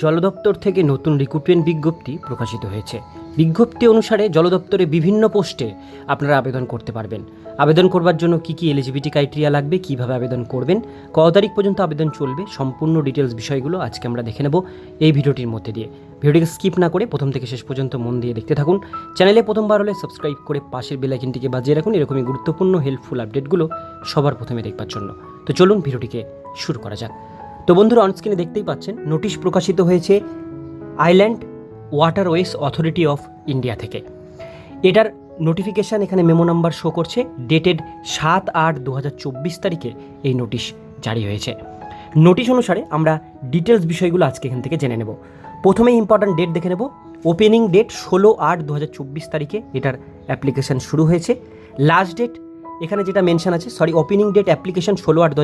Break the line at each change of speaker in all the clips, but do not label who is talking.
জলদপ্তর থেকে নতুন রিক্রুটমেন্ট বিজ্ঞপ্তি প্রকাশিত হয়েছে। বিজ্ঞপ্তি অনুসারে জলদপ্তরে বিভিন্ন পোস্টে আপনারা আবেদন করতে পারবেন। আবেদন করবার জন্য কি কি এলিজিবিলিটি ক্রাইটেরিয়া লাগবে, কীভাবে আবেদন করবেন কত তারিখ পর্যন্ত আবেদন চলবে, সম্পূর্ণ ডিটেলস বিষয়গুলো আজকে আমরা দেখে নেব এই ভিডিওটির মধ্যে দিয়ে। ভিডিওটিকে স্কিপ না করে প্রথম থেকে শেষ পর্যন্ত মন দিয়ে দেখতে থাকুন। চ্যানেলে প্রথমবার হলে সাবস্ক্রাইব করে পাশের বেলাইকিনটিকে বাজিয়ে রাখুন। এরকমই গুরুত্বপূর্ণ হেল্পফুল আপডেটগুলো সবার প্রথমে দেখবার জন্য। তো চলুন ভিডিওটিকে শুরু করা যাক। তো বন্ধুরা অনস্ক্রিনে দেখতেই পাচ্ছেন, নোটিশ প্রকাশিত হয়েছে island waterways authority of India থেকে। এটার নোটিফিকেশান এখানে মেমো নাম্বার শো করছে, ডেটেড সাত আট দু তারিখে এই নোটিশ জারি হয়েছে। নোটিশ অনুসারে আমরা ডিটেলস বিষয়গুলো আজকে এখান থেকে জেনে নেব। প্রথমে ইম্পর্ট্যান্ট ডেট দেখে নেব। ওপেনিং ডেট ষোলো আট দু তারিখে এটার অ্যাপ্লিকেশান শুরু হয়েছে। লাস্ট ডেট এখানে যেটা মেনশন আছে সরি ওপেনিং ডেট অ্যাপ্লিকেশন ষোলো আট দু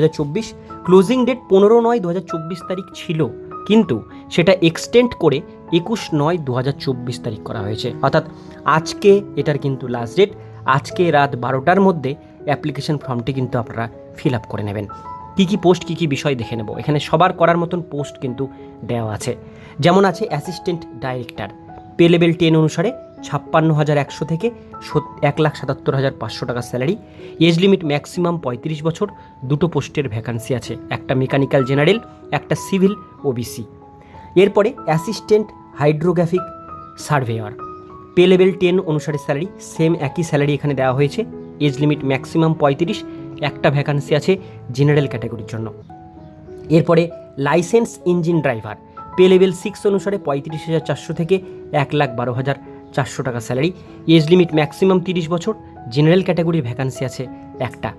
ক্লোজিং ডেট পনেরো নয় দু তারিখ ছিল, কিন্তু সেটা এক্সটেন্ড করে একুশ নয় দু তারিখ করা হয়েছে। অর্থাৎ আজকে এটার কিন্তু লাস্ট ডেট আজকে রাত বারোটার মধ্যে অ্যাপ্লিকেশন ফর্মটি কিন্তু আপনারা ফিল আপ করে নেবেন। কী কী পোস্ট কী কী বিষয় দেখে নেব? এখানে সবার করার মতন পোস্ট কিন্তু দেওয়া আছে। যেমন আছে assistant director pay level ten অনুসারে ছাপ্পান্ন হাজার একশো থেকে এক লাখ সাতাত্তর হাজার পাঁচশো টাকা স্যালারি। এজ লিমিট ম্যাক্সিমাম পঁয়ত্রিশ বছর। দুটো পোস্টের ভ্যাকান্সি আছে। একটা মেকানিক্যাল জেনারেল, একটা সিভিল ওবিসি। এরপরে assistant hydrographic surveyor. Pay level ten অনুসারে স্যালারি, সেম একই স্যালারি এখানে দেওয়া হয়েছে। এজ লিমিট ম্যাক্সিমাম পঁয়ত্রিশ। একটা ভ্যাকান্সি আছে জেনারেল ক্যাটাগরির জন্য। এরপরে licence engine driver. Pay level six অনুসারে পঁয়ত্রিশ হাজার চারশো থেকে এক লাখ বারো হাজার। চারশো টাকা স্যালারি। এজ লিমিট ম্যাক্সিমাম তিরিশ বছর। জেনারেল ক্যাটাগরির ভ্যাকান্সি আছে একটা।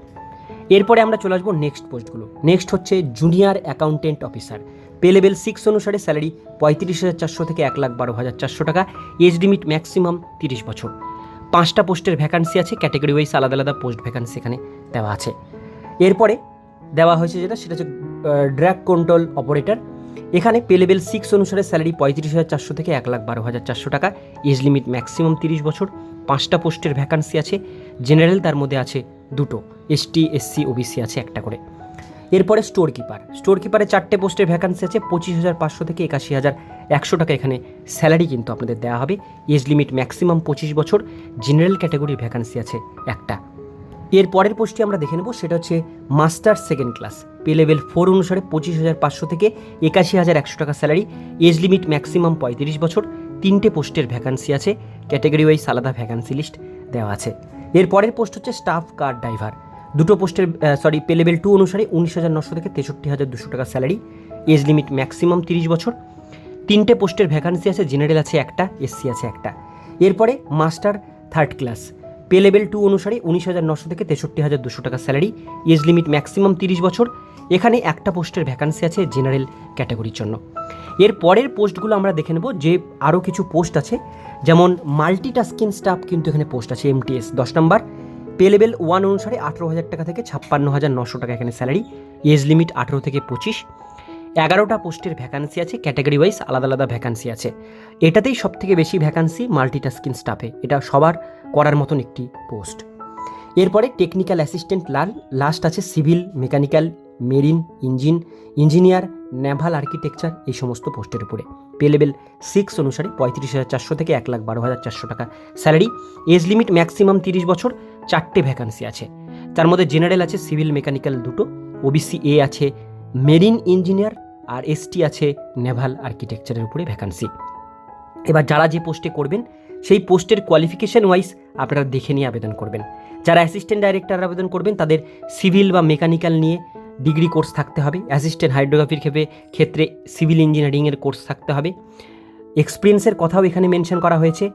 এরপরে আমরা চলে আসব নেক্সট পোস্টগুলো। নেক্সট হচ্ছে junior accountant officer. Pay level six অনুসারে স্যালারি পঁয়ত্রিশ হাজার চারশো থেকে এক লাখ বারো হাজার চারশো টাকা। এজ লিমিট ম্যাক্সিমাম তিরিশ বছর। পাঁচটা পোস্টের ভ্যাকান্সি আছে, ক্যাটাগরি ওয়াইজ আলাদা আলাদা পোস্ট ভ্যাকান্সি এখানে দেওয়া আছে। এরপরে দেওয়া হয়েছে যেটা, সেটা হচ্ছে ড্র্যাগ কন্ট্রোল অপারেটর এখানে পে লেভেল সিক্স অনুসারে স্যালারি পঁয়ত্রিশ হাজার চারশো থেকে এক লাখ বারো হাজার চারশো টাকা। এজ লিমিট ম্যাক্সিমাম তিরিশ বছর। পাঁচটা পোস্টের ভ্যাকান্সি আছে। জেনারেল তার মধ্যে আছে দুটো। এসটি এসসি ওবিসি আছে একটা করে। এরপরে স্টোর কিপার স্টোর কিপারে চারটে পোস্টের ভ্যাকান্সি আছে। পঁচিশ হাজার পাঁচশো থেকে একাশি হাজার একশো টাকা এখানে স্যালারি কিন্তু আপনাদের দেওয়া হবে। এজ লিমিট ম্যাক্সিমাম পঁচিশ বছর। জেনারেল ক্যাটাগরির ভ্যাকান্সি আছে একটা। এর পরের পোস্টটি আমরা দেখে নেব, সেটা হচ্ছে master second class pay level four অনুসারে পঁচিশ হাজার পাঁচশো থেকে একাশি হাজার একশো টাকা স্যালারি এজ লিমিট ম্যাক্সিমাম পঁয়ত্রিশ বছর। তিনটে পোস্টের ভ্যাকান্সি আছে ক্যাটাগরি ওয়াইজ আলাদা ভ্যাকান্সি লিস্ট দেওয়া আছে। এর পরের পোস্ট হচ্ছে স্টাফ কার ড্রাইভার দুটো পোস্টের সরি পে লেভেল টু অনুসারে উনিশ হাজার নশো থেকে তেষট্টি হাজার দুশো টাকা স্যালারি এজ লিমিট ম্যাক্সিমাম তিরিশ বছর। তিনটে পোস্টের ভ্যাকান্সি আছে জেনারেল আছে একটা এসসি আছে একটা। এরপরে master third class pay level two অনুসারে উনিশ হাজার নশো থেকে তেষট্টি হাজার দুশো টাকা স্যালারি, এজ লিমিট ম্যাক্সিমাম তিরিশ বছর। এখানে একটা পোস্টের ভ্যাকান্সি আছে জেনারেল ক্যাটাগরির জন্য। এর পরের পোস্টগুলো আমরা দেখে নেব যে আরও কিছু পোস্ট আছে। যেমন মাল্টিটাস্কিং স্টাফ কিন্তু এখানে পোস্ট আছে, এমটিএস দশ নম্বর। পে লেভেল ওয়ান অনুসারে আঠেরো হাজার টাকা থেকে ছাপ্পান্ন হাজার নশো টাকা এখানে স্যালারি, এজ লিমিট আঠেরো থেকে পঁচিশ। এগারোটা পোস্টের ভ্যাকান্সি আছে ক্যাটাগরি ওয়াইজ আলাদা আলাদা ভ্যাকান্সি আছে। এটাতেই সব থেকে বেশি ভ্যাকান্সি মাল্টিটাস্কিং স্টাফে। এটা সবার করার মতন একটি পোস্ট। এরপরে টেকনিক্যাল অ্যাসিস্ট্যান্ট লাল লাস্ট আছে civil, mechanical, marine, engine, engineer, naval architecture, এই সমস্ত পোস্টের উপরে। পে লেভেল সিক্স অনুসারে পঁয়ত্রিশ হাজার চারশো থেকে এক লাখ বারো হাজার চারশো টাকা স্যালারি। এজ লিমিট ম্যাক্সিমাম তিরিশ বছর, চারটে ভ্যাকান্সি আছে। তার মধ্যে জেনারেল আছে, সিভিল, মেকানিক্যাল দুটো। ওবিসি এ আছে মেরিন ইঞ্জিনিয়ার আর এসটি আছে নেভাল আর্কিটেকচারের উপরে ভ্যাকান্সি। এবার যারা যে পোস্টে করবেন, সেই পোস্টের কোয়ালিফিকেশন ওয়াইজ আপনারা দেখে নিয়ে আবেদন করবেন। যারা অ্যাসিস্ট্যান্ট ডাইরেক্টর আবেদন করবেন, তাদের সিভিল বা মেকানিক্যাল নিয়ে ডিগ্রি কোর্স থাকতে হবে। অ্যাসিস্ট্যান্ট হাইড্রোগ্রাফির ক্ষেত্রে ক্ষেত্রে সিভিল ইঞ্জিনিয়ারিংয়ের কোর্স থাকতে হবে। এক্সপিরিয়েন্সের কথাও এখানে মেনশন করা হয়েছে।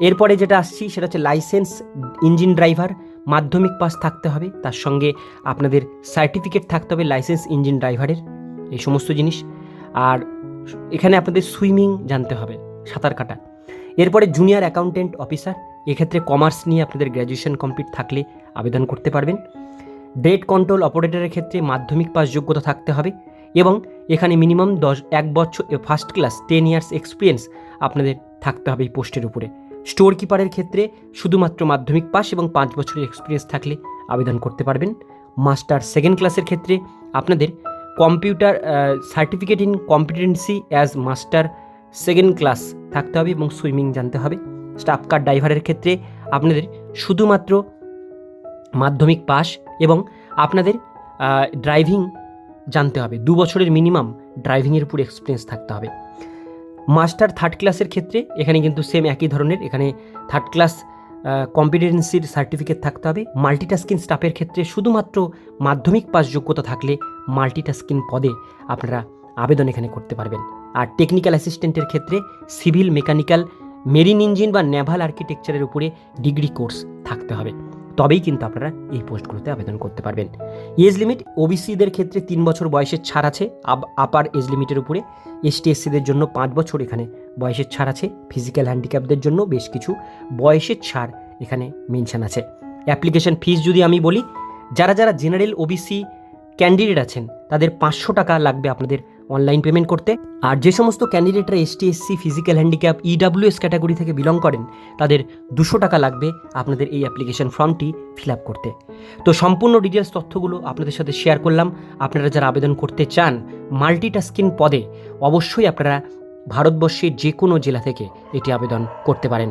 এরপরে যেটা আসছি, সেটা হচ্ছে licence engine driver Madhyamik pass থাকতে হবে, তার সঙ্গে আপনাদের সার্টিফিকেট থাকতে হবে লাইসেন্স ইঞ্জিন ড্রাইভারের এই সমস্ত জিনিস। আর এখানে আপনাদের সুইমিং জানতে হবে, সাঁতার কাটা। এরপরে জুনিয়র অ্যাকাউন্টেন্ট অফিসার এক্ষেত্রে কমার্স নিয়ে আপনাদের গ্র্যাজুয়েশন কমপ্লিট থাকলে আবেদন করতে পারবেন। ডেট কন্ট্রোল অপারেটরের ক্ষেত্রে মাধ্যমিক পাস যোগ্যতা থাকতে হবে এবং এখানে মিনিমাম দশ, এক বছর first class ten years experience আপনাদের থাকতে হবে এই পোস্টের উপরে। স্টোর কিপারের ক্ষেত্রে শুধুমাত্র মাধ্যমিক পাস এবং পাঁচ বছরের এক্সপিরিয়েন্স থাকলে আবেদন করতে পারবেন। মাস্টার সেকেন্ড ক্লাসের ক্ষেত্রে আপনাদের computer certificate in competency as master second class থাকতে হবে এবং সুইমিং জানতে হবে। স্টাফ কার ড্রাইভারের ক্ষেত্রে আপনাদের শুধুমাত্র মাধ্যমিক পাস এবং আপনাদের ড্রাইভিং জানতে হবে। দু বছরের মিনিমাম ড্রাইভিংয়ের উপর এক্সপিরিয়েন্স থাকতে হবে। মাস্টার থার্ড ক্লাসের ক্ষেত্রে এখানে কিন্তু সেম একই ধরনের। এখানে থার্ড ক্লাস কম্পিটেন্সির সার্টিফিকেট থাকতে হবে। মাল্টিটাস্কিং স্টাফের ক্ষেত্রে শুধুমাত্র মাধ্যমিক পাস যোগ্যতা থাকলে মাল্টিটাস্কিং পদে আপনারা আবেদন এখানে করতে পারবেন। আর টেকনিক্যাল অ্যাসিস্ট্যান্টের ক্ষেত্রে সিভিল মেকানিক্যাল মেরিন ইঞ্জিন বা নেভাল আর্কিটেকচারের উপরে ডিগ্রি কোর্স থাকতে হবে। তবেই কিন্তু আপনারা এই পোস্টগুলোতে আবেদন করতে পারবেন। এজ লিমিট ওবিসিদের ক্ষেত্রে তিন বছর বয়সের ছাড় আছে আপার এজ লিমিটের উপরে। এসটি এসসিদের জন্য পাঁচ বছর এখানে বয়সের ছাড় আছে। ফিজিক্যাল হ্যান্ডিক্যাপদের জন্য বেশ কিছু বয়সের ছাড় এখানে মেনশন আছে। অ্যাপ্লিকেশন ফিস যদি আমি বলি, যারা যারা জেনারেল ওবিসি ক্যান্ডিডেট আছেন, তাদের পাঁচশো টাকা লাগবে আপনাদের অনলাইন পেমেন্ট করতে। আর যে সমস্ত ক্যান্ডিডেটরা ST SC physical handicap EWS category থেকে বিলং করেন, তাদের দুশো টাকা লাগবে আপনাদের এই অ্যাপ্লিকেশন ফর্মটি ফিল আপ করতে। তো সম্পূর্ণ ডিটেলস তথ্যগুলো আপনাদের সাথে শেয়ার করলাম। আপনারা যারা আবেদন করতে চান মাল্টিটাস্কিং পদে, অবশ্যই আপনারা ভারতবর্ষের যে কোনো জেলা থেকে এটি আবেদন করতে পারেন।